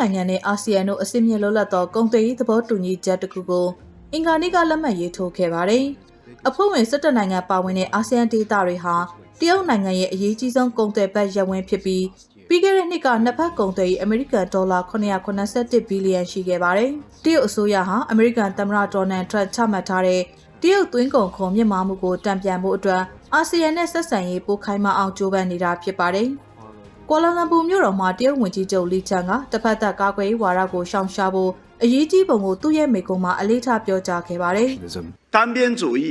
နိုင်ငံနဲ့အာဆီယံတို့အစည်းအမြင့်လွတ်လပ်သောကုန်သွယ်ရေးသဘောတူညီချက်တစ်ခုကိုအင်္ဂါနေ့ကလက်မှတ်ရေးထိုးခဲ့ပါတယ်။အဖွဲ့ဝင်17နိုင်ငံပါဝင်တဲ့အာဆီယံဒေသတွေဟာတရုတ်နိုင်ငံရဲ့အရေးကြီးဆုံးကုန်သွယ်ဘက်ရပ်ဝန်းဖြစ်ပြီးပြီးခဲ့တဲ့နှစ်ကနှစ်ဖက်ကုန်သွယ်ရေးအမေရိကန်ဒေါ်လာ981ဘီလီယံရှိခဲ့ပါတယ်။တရုတ်အစိုးရဟာအမေရိကန်သမ္မတဒေါ်နယ်ထရန့်ချမှတ်ထားတဲ့တရုတ်သွင်းကုန်ခွန်မြင့်မားမှုကိုတံပြန်ဖို့အတွက်အာဆီယံနဲ့ဆက်ဆံရေးပိုခိုင်မာအောင်ကြိုးပမ်းနေတာဖြစ်ပါတယ်။ ကွာလာလမ်ပူမြို့တော်မှာတရုတ်ဝန်ကြီးချုပ်လီချန်ကတစ်ဖက်သက်ကာကွယ်ရေးဝါဒကိုရှောင်ရှားဖို့အရေးကြီးပုံကိုသူ့ရဲ့မိကုံမှာအလေးထားပြောကြားခဲ့ပါတယ်။ 单边主义、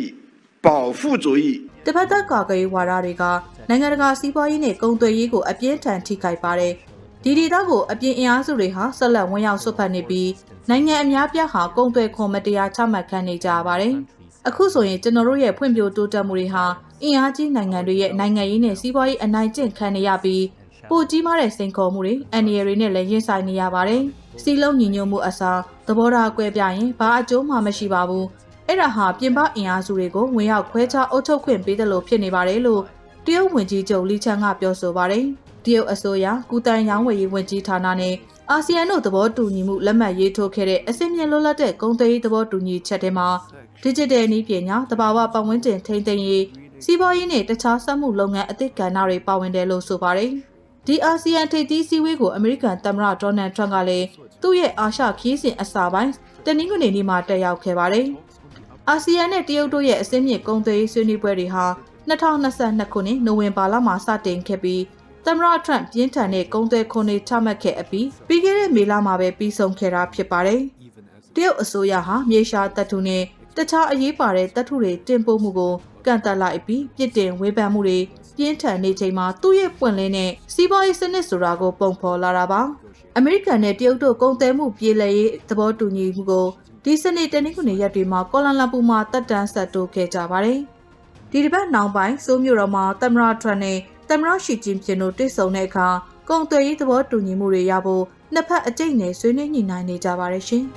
保护主义 တပတ်သက်ကာကွယ်ရေးဝါဒတွေကနိုင်ငံတကာစီးပွားရေးနဲ့ကုန်သွယ်ရေးကိုအပြင်းထန်ထိခိုက်ပါတယ်။ဒီဒေသကိုအပြင်းအင်အားစုတွေဟာဆက်လက်ဝင်ရောက်ဆွတ်ဖက်နေပြီးနိုင်ငံအများပြားဟာကုန်သွယ်ခွန်မတရားချမှတ်ခံနေကြပါတယ်။အခုဆိုရင်ကျွန်တော်တို့ရဲ့ဖွံ့ဖြိုးတိုးတက်မှုတွေဟာအင်အားကြီးနိုင်ငံတွေရဲ့နိုင်ငံရေးနဲ့စီးပွားရေးအနိုင်ကျင့်ခံနေရပြီး ပိုကြီးမားတဲ့စိန်ခေါ်မှုတွေအန်ဒီရတွေနဲ့လည်းရင်ဆိုင်နေရပါတယ်။စီလုံးညီညွတ်မှုအစားသဘောထားကွဲပြားရင်ဘာအကျိုးမှမရှိပါဘူး။အဲ့ဒါဟာပြင်ပအင်အားစုတွေကိုဝင်ရောက်ခွဲခြားအုပ်ချုပ်ခွင့်ပေးတယ်လို့ဖြစ်နေပါတယ်လို့တရုတ်ဝန်ကြီးချုပ်လီချန်ကပြောဆိုပါတယ်။တရုတ်အစိုးရကုတန်ရောင်းဝယ်ရေးဝန်ကြီးဌာနနဲ့အာဆီယံတို့သဘောတူညီမှုလက်မှတ်ရေးထိုးခဲ့တဲ့အစင်းမြင့်လွတ်လပ်တဲ့ကုန်သွယ်ရေးသဘောတူညီချက်တွေမှာ digital နည်းပညာတဘာဝပတ်ဝန်းကျင်ထိန်းသိမ်းရေးစီးပွားရေးနဲ့တခြားစက်မှုလုပ်ငန်းအသစ်ကဏ္ဍတွေပါဝင်တယ်လို့ဆိုပါတယ်။ ဒီအာဆီယံထိပ်သီးစည်းဝေးကိုအမေရိကန်သမ္မတဒေါ်နယ်ထရန့်ကလည်းသူ့ရဲ့အာရှခီးစဉ်အစာပိုင်းတနင်္ဂနွေနေ့မှာတက်ရောက်ခဲ့ပါတယ်။အာဆီယံနဲ့တရုတ်တို့ရဲ့အစင်းမြင့်ကုန်သွယ်ရေးဆွေးနွေးပွဲတွေဟာ2022ခုနှစ်နိုဝင်ဘာလမှာစတင်ခဲ့ပြီးသမ္မတထရန့်ပြင်းထန်တဲ့ကုန်သွယ်ခွန်တွေချမှတ်ခဲ့အပြီးပြီးခဲ့တဲ့မေလမှာပဲပြီးဆုံးခဲ့တာဖြစ်ပါတယ်။တရုတ်အစိုးရဟာမြေရှားတပ်ထုနဲ့ တခြားအရေးပါတဲ့တပ်ထုတွေတင်ပို့မှုကိုကန့်သက်လိုက်ပြီးပြစ်တင်ဝေဖန်မှုတွေပြင်းထန်နေချိန်မှာသူ့ရဲ့ပွင့်လင်းတဲ့စီးပွားရေးစနစ်ဆိုတာကိုပုံဖော်လာတာပါ။အမေရိကန်နဲ့တရုတ်တို့ကုန်သွယ်မှုပြည်လည်ရေးသဘောတူညီမှုကိုဒီစနေတနင်္ဂနွေရက်တွေမှာကော်လန်လမ်ပူမှာတက်တန်းဆက်တိုးခဲ့ကြပါတယ်။ဒီတစ်ပတ်နောက်ပိုင်းစိုးမြို့တော်မှာသမ္မတထရန့်နဲ့သမ္မတရှီကျင်းပင်တို့တွေ့ဆုံတဲ့အခါကုန်သွယ်ရေးသဘောတူညီမှုတွေရဖို့နှစ်ဖက်အကြိတ်နဲ့ဆွေးနွေးညှိနှိုင်းနေကြပါတယ်ရှင်။